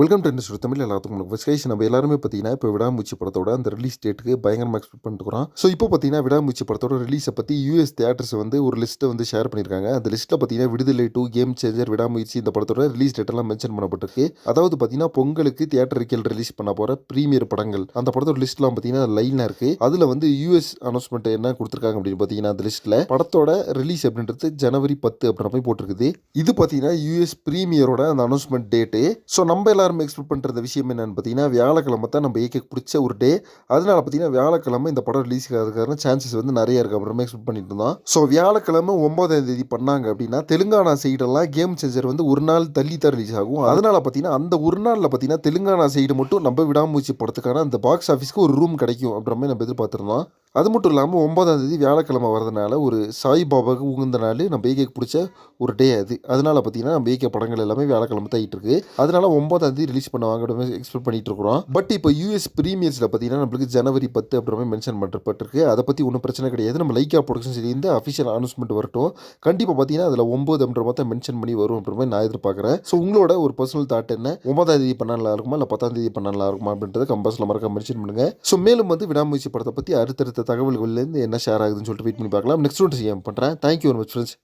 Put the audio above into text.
Welcome to industry Tamil எல்லாத்துக்கும் உங்களுக்கு first நம்ம எல்லாருமே பார்த்தீங்கன்னா இப்போ விடாமூச்சி படத்தோட அந்த ரிலீஸ் டேட்டுக்கு பயங்கரமாக எக்ஸ்பெக்ட் பண்ணிருக்கிறோம் ஸோ இப்போ பார்த்தீங்கன்னா விடாமூச்சி படத்தோட ரிலீஸை பற்றி யூஎஸ் தியேட்டர்ஸ் வந்து ஒரு லிஸ்ட்டை வந்து ஷேர் பண்ணியிருக்காங்க. அந்த லிஸ்ட்டில் பார்த்தீங்கன்னா விடுதலை டூ கேம் சேஞ்சர் விடாமூச்சி இந்த படத்தோட ரிலீஸ் டேட்டெல்லாம் மென்ஷன் பண்ணப்பட்டிருக்கு. அதாவது பார்த்தீங்கன்னா பொங்கலுக்கு தியேட்டருக்கில் ரிலீஸ் பண்ண போகிற ப்ரீமியர் படங்கள். அந்த படத்தோட லிஸ்ட்லாம் பார்த்தீங்கன்னா லைனாக இருக்குது அதில் வந்து யூஎஸ் அனௌன்ஸ்மெண்ட் என்ன கொடுத்துருக்காங்க அப்படின்னு பார்த்தீங்கன்னா அந்த லிஸ்ட்டில் படத்தோட ரிலீஸ் அப்படின்றது ஜனவரி பத்து அப்படின்ற மாதிரி போட்டிருக்குது. இது பார்த்தீங்கன்னா யூஎஸ் ப்ரீமியரோட அந்த அனௌன்ஸ்மெண்ட் டேட்டு ஸோ நம்ம எல்லாருமே எக்ஸ்பெக்ட் பண்ணுற விஷயம் என்னென்னு பார்த்தீங்கன்னா வியாழக்கிழமை தான் நம்ம ஏகே பிடிச்ச ஒரு டே அதனால் பார்த்தீங்கன்னா வியாழக்கிழமை இந்த படம் ரிலீஸ் ஆகிறதுக்கான சான்சஸ் வந்து நிறைய இருக்குது அப்புறமே எக்ஸ்பெக்ட் பண்ணிட்டு இருந்தோம். ஸோ வியாழக்கிழமை ஒன்பதாம் தேதி பண்ணாங்க அப்படின்னா தெலுங்கானா சைடெல்லாம் கேம் சேஞ்சர் வந்து ஒரு நாள் தள்ளி தான் ரிலீஸ் ஆகும். அதனால பார்த்தீங்கன்னா அந்த ஒரு நாளில் பார்த்தீங்கன்னா தெலுங்கானா சைடு மட்டும் நம்ம விடாமூச்சி படத்துக்கான அந்த பாக்ஸ் ஆஃபீஸ்க்கு ஒரு ரூம் கிடைக்கும் அப்படின்ற மாதிரி நம்ம எதிர்பார்த்துருந்தோம். அது மட்டும் இல்லாமல் ஒன்பதாம் தேதி வியாழக்கிழமை வரதுனால ஒரு சாய்பாபாவுக்கு உகந்த நாள் நம்ம ஏகேக்கு பிடிச்ச ஒரு டே அது. அதனால் பார்த்தீங்கன்னா நம்ம ஏகே படங்கள் எல்லாமே வியாழக்கிழமை தாயிட்டு இருக்கு. அதனால ஒன்பதாம் தேதி ரிலீஸ் பண்ணுவாங்க அப்படின்னு எக்ஸ்பெக்ட் பண்ணிட்டு இருக்கிறோம். பட் இப்போ யூஎஸ் ப்ரீமியர்ஸில் பார்த்தீங்கன்னா நம்மளுக்கு ஜனவரி பத்து அப்புறமே மென்ஷன் பண்ணப்பட்டிருக்கு. அதை பற்றி ஒன்றும் பிரச்சனை கிடையாது. நம்ம லைக்கா ப்ரொடக்ஷன் சரி அஃபிஷியல் அனௌன்ஸ்மெண்ட் வரட்டும். கண்டிப்பாக பார்த்தீங்கன்னா அதில் ஒம்பது அப்படின்ற மாதிரி மென்ஷன் பண்ணி வரும் அப்படின்ற மாதிரி நான் எதிர்பார்க்குறேன். ஸோ உங்களோட ஒரு பர்சனல் தாட் என்ன? ஒன்பதாம் தேதி பண்ண நல்லா இருக்குமா? இல்லை பத்தாம் தேதி பண்ண நல்லா இருக்குமா? அப்படின்றத கம்பஸில் மறக்காம மென்ஷன் பண்ணுங்கள் ஸோ மேலும் வந்து விடாமுயற்சி படத்தை பற்றி அடுத்தடுத்த தகவல்கள்லேருந்து என்ன ஷேர் ஆகுதுன்னு சொல்லிட்டு வெயிட் பண்ணி பார்க்கலாம். நெக்ஸ்ட் ஒன்று செய்ய பண்ணுறேன் தேங்க்யூ வெரி மச் ஃப்ரெண்ட்ஸ்